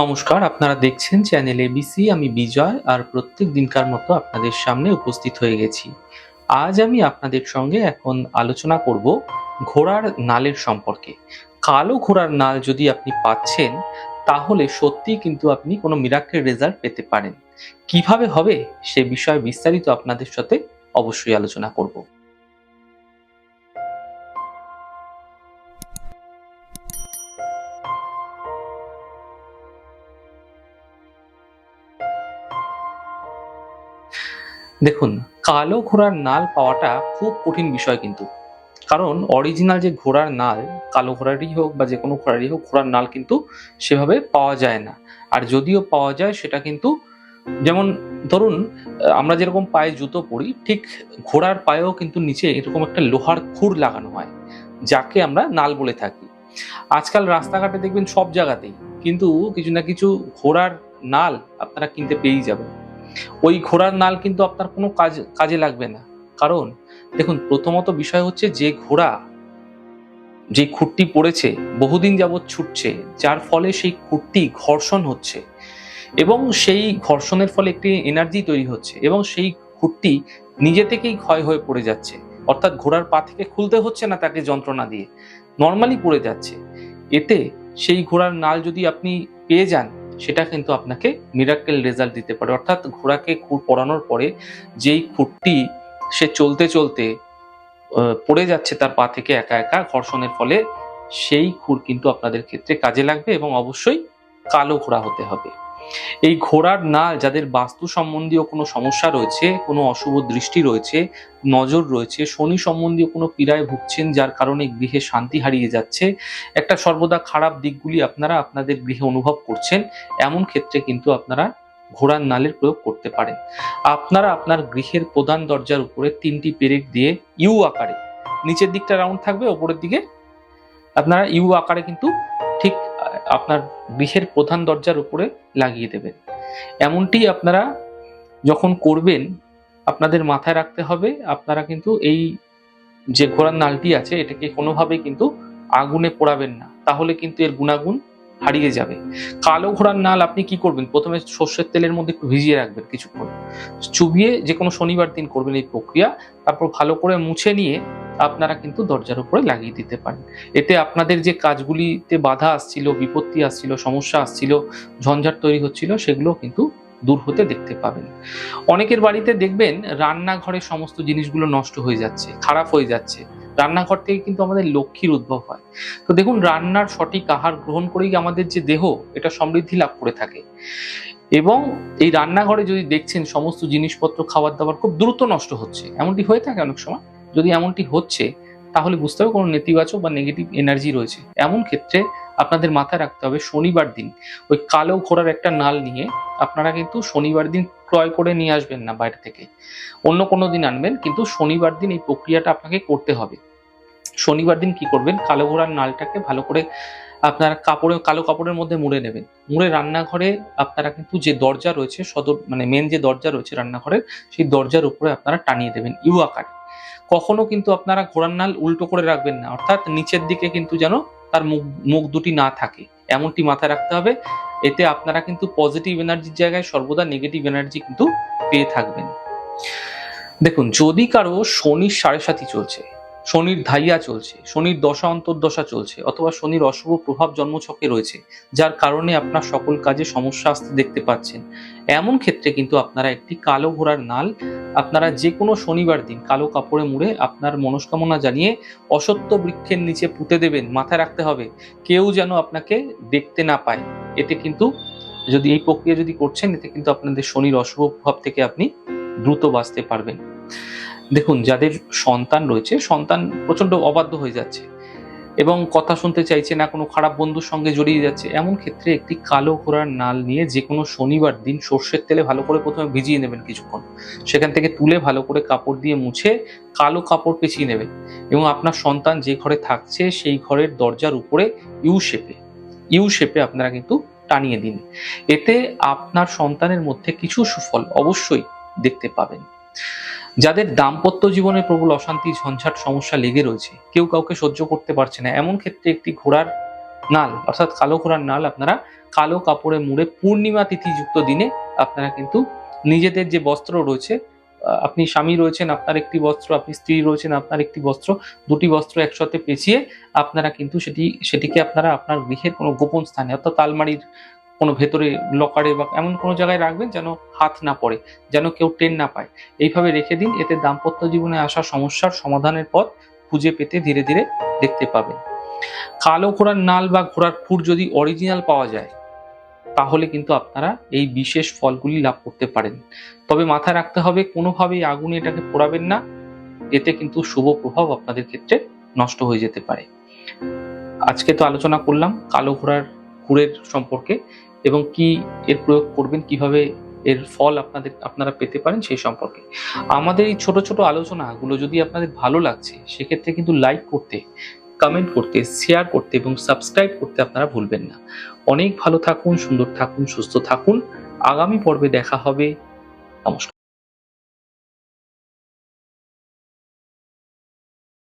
নমস্কার, আপনারা দেখছেন চ্যানেল এবিসি আমি বিজয় আর প্রত্যেক দিনকার মতো আপনাদের সামনে উপস্থিত হয়ে গেছি। আজ আমি আপনাদের সঙ্গে এখন আলোচনা করব ঘোড়ার নালের সম্পর্কে। কালো ঘোড়ার নাল যদি আপনি পাচ্ছেন, তাহলে সত্যি কিন্তু আপনি কোনো মিরাক্কেল রেজাল্ট পেতে পারেন। কীভাবে হবে সে বিষয়ে বিস্তারিত আপনাদের সাথে অবশ্যই আলোচনা করব। দেখুন, কালো ঘোড়ার নাল পাওয়াটা খুব কঠিন বিষয় কিন্তু। কারণ অরিজিনাল যে ঘোড়ার নাল, কালো ঘোড়ারই হোক বা যে কোনো ঘোড়ারই হোক, ঘোড়ার নাল কিন্তু সেভাবে পাওয়া যায় না। আর যদিও পাওয়া যায়, সেটা কিন্তু যেমন ধরুন, আমরা যেরকম পায়ে জুতো পরি, ঠিক ঘোড়ার পায়েও কিন্তু নিচে এরকম একটা লোহার খুর লাগানো হয়, যাকে আমরা নাল বলে থাকি। আজকাল রাস্তাঘাটে দেখবেন সব জায়গাতেই, কিন্তু কিছু না কিছু ঘোড়ার নাল আপনারা কিনতে পেয়েই যাবেন। ওই ঘোড়ার নাল কিন্তু আপনার কোনো কাজ, কাজে লাগবে না। কারণ, দেখুন, প্রথমত বিষয় হচ্ছে যে ঘোড়া যে খুঁটটি পড়েছে, বহুদিন যাবৎ ছুটছে, যার ফলে সেই খুঁটটি ঘর্ষণ হচ্ছে এবং সেই ঘর্ষণের ফলে একটি এনার্জি তৈরি হচ্ছে এবং সেই খুঁটটি নিজে থেকেই ক্ষয় হয়ে পড়ে যাচ্ছে। অর্থাৎ ঘোড়ার পা থেকে খুলতে হচ্ছে না তাকে যন্ত্রণা দিয়ে। নর্মালি পড়ে যাচ্ছে। এতে সেই ঘোড়ার নাল যদি আপনি পেয়ে যান সেটা কিন্তু আপনাকে মিরাক্কেল রেজাল্ট দিতে পারে। অর্থাৎ ঘোড়াকে খুঁড় পড়ানোর পরে যেই খুঁটটি সে চলতে চলতে পড়ে যাচ্ছে তার পা থেকে একা একা ঘর্ষণের ফলে, সেই খুঁড় কিন্তু আপনাদের ক্ষেত্রে কাজে লাগবে এবং অবশ্যই কালো ঘোড়া হতে হবে। এই ঘোড়ার নাল যাদের বাস্তু সম্বন্ধীয় কোনো সমস্যা রয়েছে, কোনো অশুভ দৃষ্টি রয়েছে, নজর রয়েছে, শনি সম্বন্ধীয় কোনো পীড়ায় ভুগছেন যার কারণে গৃহে শান্তি হারিয়ে যাচ্ছে, একটা সর্বদা খারাপ দিকগুলি আপনারা আপনাদের গৃহে অনুভব করছেন, এমন ক্ষেত্রে কিন্তু আপনারা ঘোড়ার নালের প্রয়োগ করতে পারেন। আপনারা আপনার গৃহের প্রধান দরজার উপরে তিনটি পেরেক দিয়ে ইউ আকারে, নিচের দিকটা রাউন্ড থাকবে, ওপরের দিকে আপনারা ইউ আকারে কিন্তু আপনার বিষের প্রধান দরজার উপরে লাগিয়ে দেবেন। এমনটি আপনারা যখন করবেন, আপনাদের মাথায় রাখতে হবে, আপনারা কিন্তু এই যে ঘোড়ার নালটি আছে, এটাকে কোনোভাবেই কিন্তু আগুনে পোড়াবেন না। তাহলে কিন্তু এর গুণাগুণ হারিয়ে যাবে। কালো ঘোড়ার নাল আপনি কি করবেন? প্রথমে সর্ষের তেলের মধ্যে একটু ভিজিয়ে রাখবেন কিছুক্ষণ। চুবিয়ে যে কোনো শনিবার দিন করবেন এই প্রক্রিয়া। তারপর ভালো করে মুছে নিয়ে আপনারা কিন্তু দরজার উপরে লাগিয়ে দিতে পারেন। এতে আপনাদের যে কাজগুলিতে বাধা আসছিল, বিপত্তি আসছিল, সমস্যা আসছিল, ঝঞ্ঝাট তৈরি হচ্ছিল, সেগুলো কিন্তু দূর হতে দেখতে পাবেন। অনেকের বাড়িতে দেখবেন রান্নাঘরে সমস্ত জিনিসগুলো নষ্ট হয়ে যাচ্ছে, খারাপ হয়ে যাচ্ছে। রান্নাঘর থেকে কিন্তু আমাদের লক্ষ্মীর উদ্ভব হয়। তো দেখুন, রান্নার সঠিক আহার গ্রহণ করেই আমাদের যে দেহ, এটা সমৃদ্ধি লাভ করে থাকে। এবং এই রান্নাঘরে যদি দেখছেন, সমস্ত জিনিসপত্র খাবার দাবার খুব দ্রুত নষ্ট হচ্ছে। এমনটি হয়ে থাকে অনেক সময়। যদি এমনটি হচ্ছে, তাহলে বুঝতে হবে কোনো নেতিবাচক বা নেগেটিভ এনার্জি রয়েছে। এমন ক্ষেত্রে আপনাদের মাথায় রাখতে হবে, শনিবার দিন, ওই কালো ঘোড়ার একটা নাল নিয়ে আপনারা কিন্তু শনিবার দিন ক্রয় করে নিয়ে আসবেন না বাইরে থেকে। অন্য কোনো দিন আনবেন, কিন্তু শনিবার দিন এই প্রক্রিয়াটা আপনাকে করতে হবে। শনিবার দিন কি করবেন? কালো ঘোড়ার নালটাকে ভালো করে আপনারা কাপড়ে, কালো কাপড়ের মধ্যে মুড়ে নেবেন। মুড়ে রান্নাঘরে আপনারা কিন্তু যে দরজা রয়েছে, সদর মানে মেন যে দরজা রয়েছে রান্নাঘরের, সেই দরজার উপরে আপনারা টানিয়ে দেবেন ইউ আকারে। কখনো কিন্তু আপনারা ঘোড়ার নাল উল্টো করে রাখবেন না, অর্থাৎ নিচের দিকে কিন্তু যেন তার মুখ মুখ দুটি না থাকে। এমনটি মাথায় রাখতে হবে, এতে আপনারা কিন্তু পজিটিভ এনার্জির জায়গায় সর্বদা নেগেটিভ এনার্জি কিন্তু পেয়ে থাকবেন। দেখুন, যদি কারও শনির সাড়ে সাথী চলছে শনির ধাইয়া চলছে, শনির দশা অন্তর্দশা চলছে, অথবা শনির অশুভ প্রভাব জন্মছকে রয়েছে, যার কারণে আপনার সকল কাজে সমস্যা আসতে দেখতে পাচ্ছেন। এমন ক্ষেত্রে কিন্তু আপনারা একটি কালো ঘোড়ার নাল, আপনারা যে কোনো শনিবার দিন কালো কাপড়ে মুড়ে আপনার মনস্কামনা জানিয়ে অসত্য বৃক্ষের নিচে পুঁতে দেবেন, মাথায় রাখতে হবে। কেউ যেন আপনাকে দেখতে না পায়। এতে কিন্তু যদি এই প্রক্রিয়া যদি করছেন, এতে কিন্তু আপনাদের শনির অশুভ প্রভাব থেকে আপনি দ্রুত বাঁচতে পারবেন। দেখুন, যাদের সন্তান রয়েছে, সন্তান প্রচণ্ড অবাধ্য হয়ে যাচ্ছে এবং কথা শুনতে চাইছে না, কোনো খারাপ বন্ধুর সঙ্গে জড়িয়ে যাচ্ছে, এমন ক্ষেত্রে একটি কালো ঘোড়ার নাল নিয়ে যে কোনো শনিবার দিন সর্ষের তেলে ভালো করে প্রথমে ভিজিয়ে নেবেন কিছুক্ষণ। সেখান থেকে তুলে ভালো করে কাপড় দিয়ে মুছে কালো কাপড় পেঁচিয়ে নেবেন এবং আপনার সন্তান যে ঘরে থাকছে, সেই ঘরের দরজার উপরে ইউ শেপে ইউ শেপে আপনারা কিন্তু টানিয়ে দিন। এতে আপনার সন্তানের মধ্যে কিছু সুফল অবশ্যই দেখতে পাবেন। যাদের দাম্পত্য জীবনে প্রবল অশান্তি, ঝঞ্ঝাট সমস্যা লেগে রয়েছে, কেউ কাউকে সহ্য করতে পারছে না। এমন ক্ষেত্রে একটি ঘোড়ার নাল, অর্থাৎ কালো ঘোড়ার নাল, আপনারা কালো কাপড়ে মুড়ে পূর্ণিমা তিথিযুক্ত দিনে আপনারা কিন্তু নিজেদের যে বস্ত্র রয়েছে আপনি স্বামী রয়েছেন, আপনার একটি বস্ত্র, আপনি স্ত্রী রয়েছেন, আপনার একটি বস্ত্র, দুটি বস্ত্র একসাথে পেঁচিয়ে আপনারা কিন্তু সেটি, সেটিকে আপনারা আপনার গৃহের কোনো গোপন স্থানে, অর্থাৎ আলমারির কোনো ভেতরে লকারে বা এমন কোনো জায়গায় রাখবেন যেন হাত না পড়ে, যেন কেউ টেন না পায়। এইভাবে রেখে দিন, এতে দাম্পত্য জীবনে আসা সমস্যার সমাধানের পথ খুঁজে পেতে ধীরে ধীরে দেখতে পাবেন। কালো ঘোড়ার নাল বা ঘোড়ার খুর যদি অরিজিনাল পাওয়া যায়, তাহলে কিন্তু আপনারা এই বিশেষ ফলগুলি লাভ করতে পারেন। তবে মাথায় রাখতে হবে, কোনোভাবেই আগুনে এটাকে পোড়াবেন না। এতে কিন্তু শুভ প্রভাব আপনাদের ক্ষেত্রে নষ্ট হয়ে যেতে পারে। আজকে তো আলোচনা করলাম, কালো ঘোড়ার খুরের সম্পর্কে। এবং কি এর প্রয়োগ করবেন, কীভাবে এর ফল আপনাদের, আপনারা পেতে পারেন সেই সম্পর্কে। আমাদের এই ছোট ছোট আলোচনাগুলো যদি আপনাদের ভালো লাগছে, সেক্ষেত্রে কিন্তু লাইক করতে কমেন্ট করতে শেয়ার করতে এবং সাবস্ক্রাইব করতে আপনারা ভুলবেন না। অনেক ভালো থাকুন, সুন্দর থাকুন, সুস্থ থাকুন। আগামী পর্বে দেখা হবে। নমস্কার।